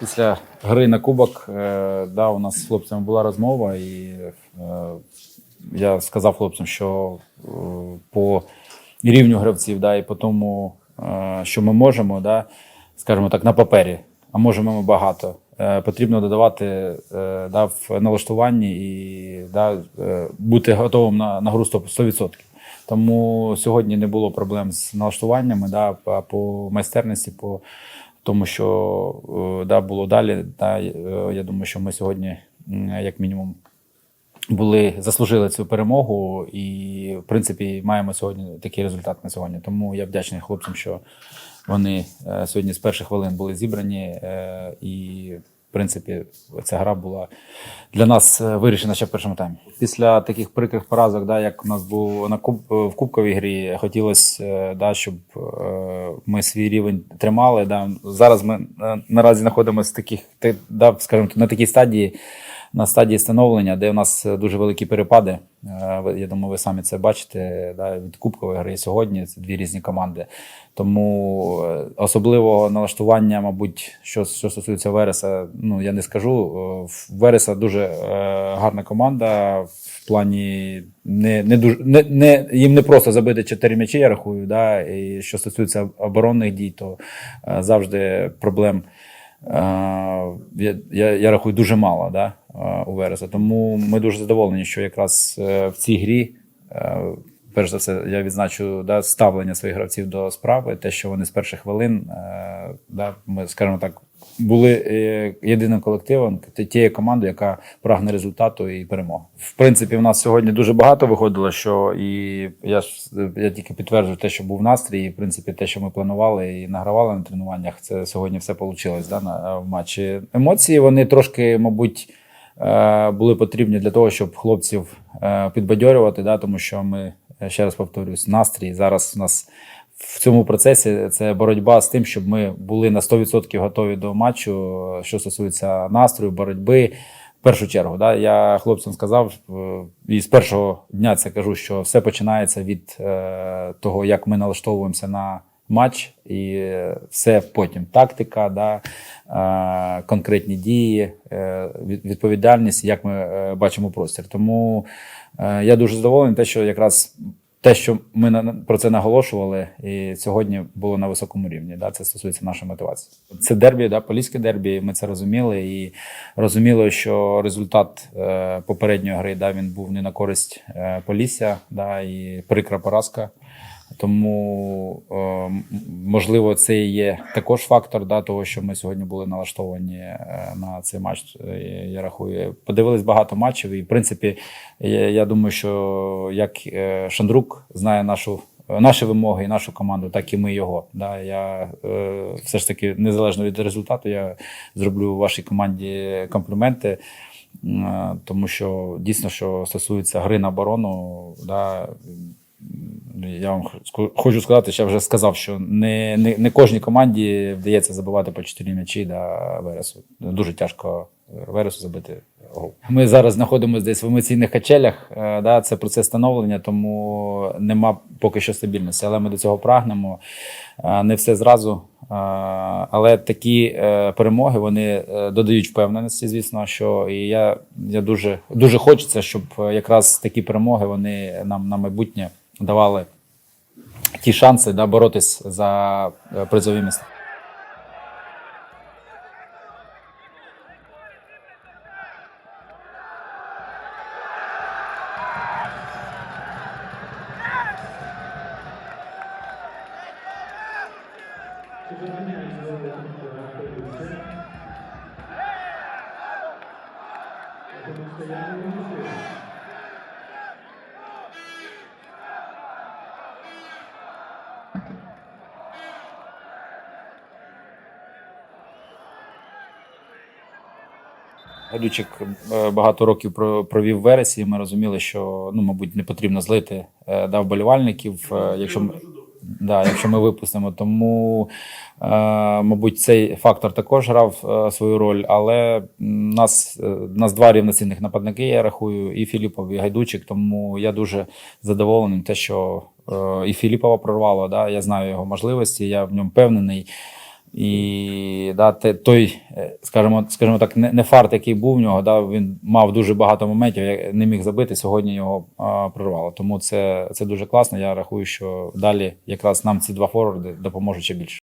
Після гри на кубок е, да, у нас з хлопцями була розмова, і е, я сказав хлопцям, що е, по рівню гравців, да, і по тому, що ми можемо, да, скажімо так, на папері, а можемо ми багато. Потрібно додавати да, в налаштуванні і да, бути готовим на, на гру 100%. 100%. Тому сьогодні не було проблем з налаштуваннями, да, по майстерності, по тому, що е, да, було далі. Да, е, я думаю, що ми сьогодні, як мінімум, були заслужили цю перемогу, і в принципі маємо сьогодні такий результат на сьогодні. Тому я вдячний хлопцям, що вони е, сьогодні з перших хвилин були зібрані, і в принципі ця гра була для нас е, вирішена ще в першому таймі. Після таких прикрих поразок, да, як у нас був на куб в кубковій грі, хотілося, е, да, щоб е, ми свій рівень тримали. Да. Зараз ми наразі знаходимося в таких, да, скажімо, на такій стадії на стадії становлення, де у нас е, дуже великі перепади. Е, Я думаю, ви самі це бачите. Да, від Кубкової гри сьогодні це дві різні команди. Тому е, особливого налаштування, мабуть, що, що стосується Вереса, ну я не скажу. Вереса дуже е, гарна команда. В плані не, не дуже не, не їм не просто забити чотири м'ячі, я рахую. Да, і що стосується оборонних дій, то е, завжди проблем. Е, я, я, я рахую дуже мало да, у Вереса. Тому ми дуже задоволені, що якраз е, в цій грі, е, перш за все, я відзначу да, ставлення своїх гравців до справи, те, що вони з перших хвилин, е, да, ми, скажімо так, були е, єдиним колективом, тією командою, яка прагне результату і перемоги. В принципі, в нас сьогодні дуже багато виходило, що і я ж я тільки підтверджую те, що був настрій, і в принципі те, що ми планували і награвали на тренуваннях, це сьогодні все вийшло да, на в матчі. Емоції вони трошки, мабуть. Е, Були потрібні для того, щоб хлопців е, підбадьорювати, да, тому що ми, е, ще раз повторюсь, настрій зараз у нас в цьому процесі це боротьба з тим, щоб ми були на 100% готові до матчу, що стосується настрою, боротьби. В першу чергу, да, я хлопцям сказав і з першого дня це кажу, що все починається від е, того, як ми налаштовуємося на матч, і все потім тактика, да, е, конкретні дії, е, відповідальність, як ми е, бачимо простір. Тому я дуже задоволений, те, що якраз те, що ми про це наголошували, і сьогодні було на високому рівні. Да, це стосується нашої мотивації. Це дербі, да, поліське дербі. Ми це розуміли і розуміли, що результат попередньої гри да, він був не на користь Полісся, да, і прикра поразка. Тому е, можливо, це і є також фактор да, того, що ми сьогодні були налаштовані е, на цей матч. Е, Я рахую, подивились багато матчів, і в принципі, я, я думаю, що як Шандрук знає нашу. Наші вимоги і нашу команду, так і ми його. Да, я е, все ж таки незалежно від результату, я зроблю вашій команді компліменти, е, тому що дійсно, що стосується гри на оборону, да, я вам хочу сказати, що я вже сказав, що не, не, не кожній команді вдається забивати по 4 м'ячі да, Вересу. Дуже тяжко е, Вересу забити. Ми зараз знаходимося десь в емоційних качелях. е, Да, це процес становлення, тому нема поки що стабільності. Але ми до цього прагнемо. Е, Не все зразу. Але такі перемоги вони додають впевненості, звісно, що і я, я дуже, дуже хочеться, щоб якраз такі перемоги вони нам на майбутнє давали ті шанси да, боротись за е, призові місця. Гадючик е, багато років про- провів в вересі. і Ми розуміли, що ну, мабуть, не потрібно злити е, да, вболівальників, е, якщо ми, да, якщо ми випустимо. Тому, мабуть, цей фактор також грав свою роль. Але нас, нас два рівноцінних нападники, я рахую, і Філіпов, і Гайдучик. Тому я дуже задоволений, те, що і Філіпова прорвало. Да, я знаю його можливості, я в ньому впевнений. І да, той, скажімо, скажімо так, не, фарт, який був в нього, да, він мав дуже багато моментів, я не міг забити. Сьогодні його а, прорвало. Тому це, це дуже класно. Я рахую, що далі якраз нам ці два форварди допоможуть ще більше.